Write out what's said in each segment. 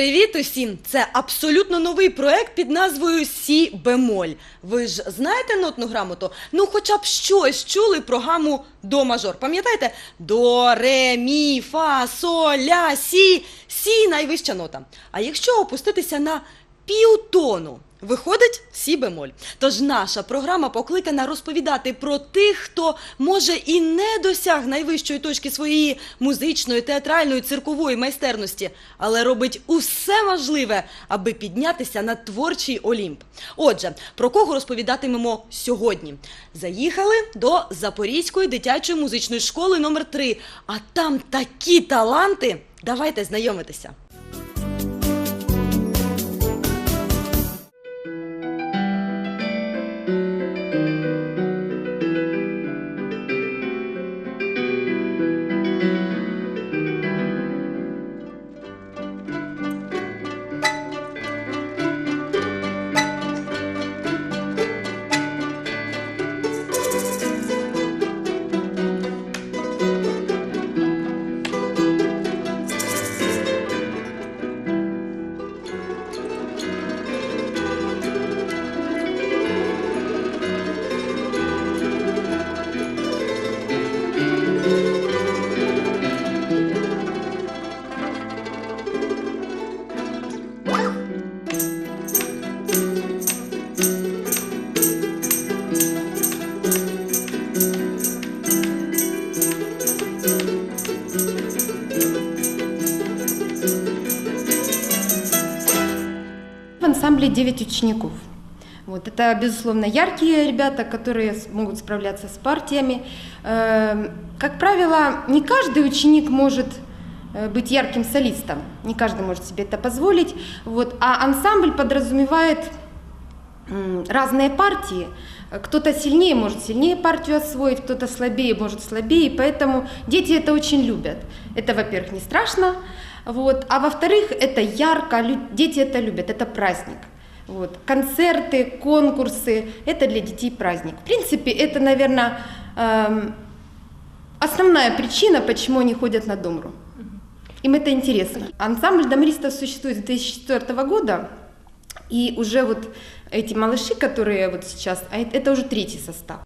Привіт усім! Це абсолютно новий проект під назвою Сі бемоль. Ви ж знаєте нотну грамоту? Ну, хоча б щось чули про гаму до мажор. Пам'ятаєте? До, ре, мі, фа, со, ля, сі. Сі найвища нота. А якщо опуститися на півтону, виходить сі бемоль. Тож наша програма покликана розповідати про тих, хто може і не досяг найвищої точки своєї музичної, театральної, циркової майстерності, але робить усе можливе, аби піднятися на творчий Олімп. Отже, про кого розповідатимемо сьогодні? Заїхали до Запорізької дитячої музичної школи номер 3 А там такі таланти. Давайте знайомитися. Учеников. Вот, это, безусловно, яркие ребята, которые могут справляться с партиями. Эм, Как правило, не каждый ученик может э, быть ярким солистом, не каждый может себе это позволить. Вот, а ансамбль подразумевает разные партии. Кто-то сильнее может сильнее партию освоить, кто-то слабее может слабее, поэтому дети это очень любят. Это, во-первых, не страшно, вот, а во-вторых, это ярко, дети это любят, это праздник. Вот. Концерты, конкурсы, это для детей праздник. В принципе, это, наверное, эм, основная причина, почему они ходят на Домру. Им это интересно. Ансамбль домристов существует с 2004 года, и уже вот эти малыши, которые вот сейчас, а это это уже третий состав.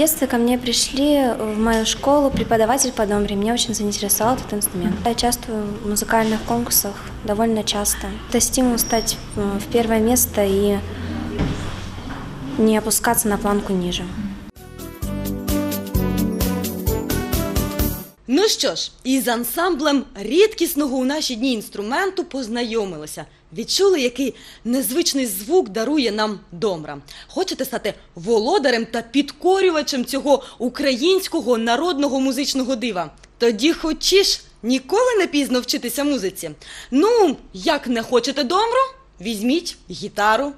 Детстве ко мне пришли в мою школу преподаватель по домре. Меня очень заинтересовал этот инструмент. Я участвую в музыкальных конкурсах довольно часто. Это стимул стать э, в первое место и не опускаться на планку ниже. Ну що ж, із ансамблем рідкісного у наші дні інструменту познайомилися. Відчули, який незвичний звук дарує нам домра. Хочете стати володарем та підкорювачем цього українського народного музичного дива? Тоді хочеш ніколи не пізно вчитися музиці. Ну, як не хочете домру, візьміть гітару.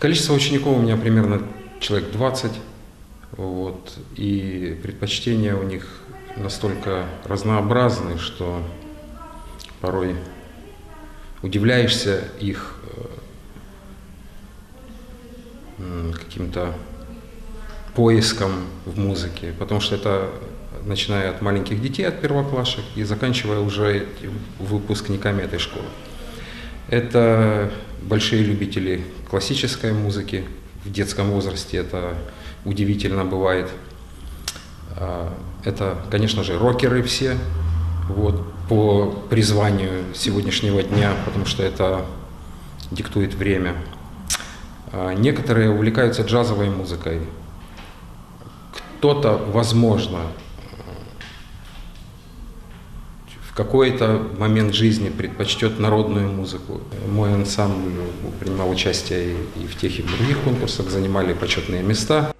Количество учеников у меня примерно человек 20. Вот, и предпочтения у них настолько разнообразны, что порой удивляешься их э, каким-то поиском в музыке, потому что это начиная от маленьких детей, от первоклашек и заканчивая уже выпускниками этой школы. Это большие любители классической музыки. В детском возрасте это удивительно бывает. А, Это, конечно же, рокеры все, вот, по призванию сегодняшнего дня, потому что это диктует время. А, Некоторые увлекаются джазовой музыкой. Кто-то, возможно, в какой-то момент жизни предпочтет народную музыку. Мой ансамбль принимал участие и в тех, и в других конкурсах, занимали почетные места.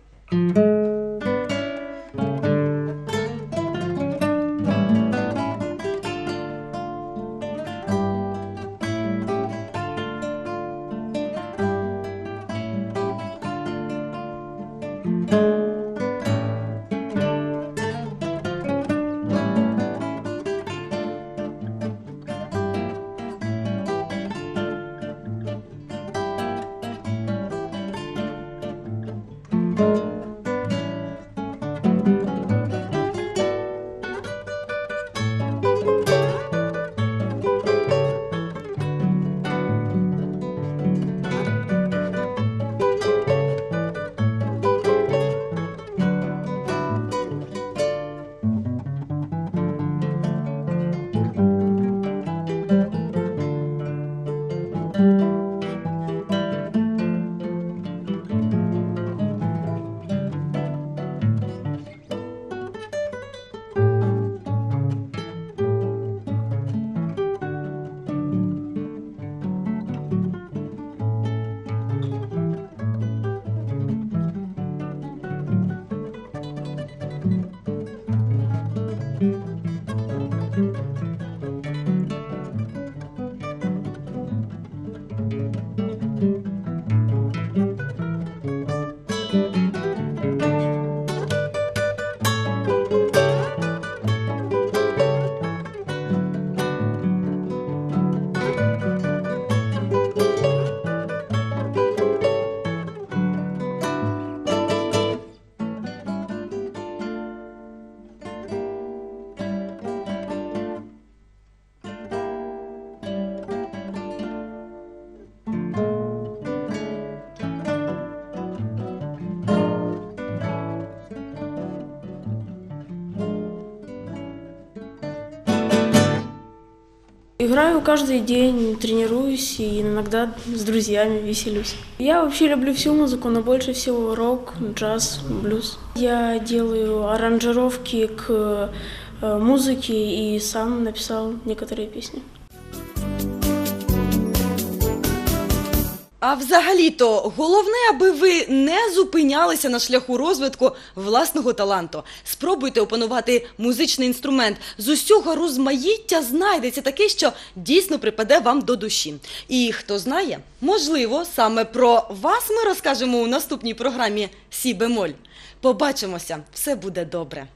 Играю каждый день, тренируюсь и иногда с друзьями веселюсь. Я вообще люблю всю музыку, но больше всего рок, джаз, блюз. Я делаю аранжировки к э, музыке и сам написал некоторые песни. А взагалі-то головне, аби ви не зупинялися на шляху розвитку власного таланту. Спробуйте опанувати музичний інструмент. З усього розмаїття знайдеться таке, що дійсно припаде вам до душі. І хто знає, можливо, саме про вас ми розкажемо у наступній програмі Сі бемоль. Побачимося, все буде добре.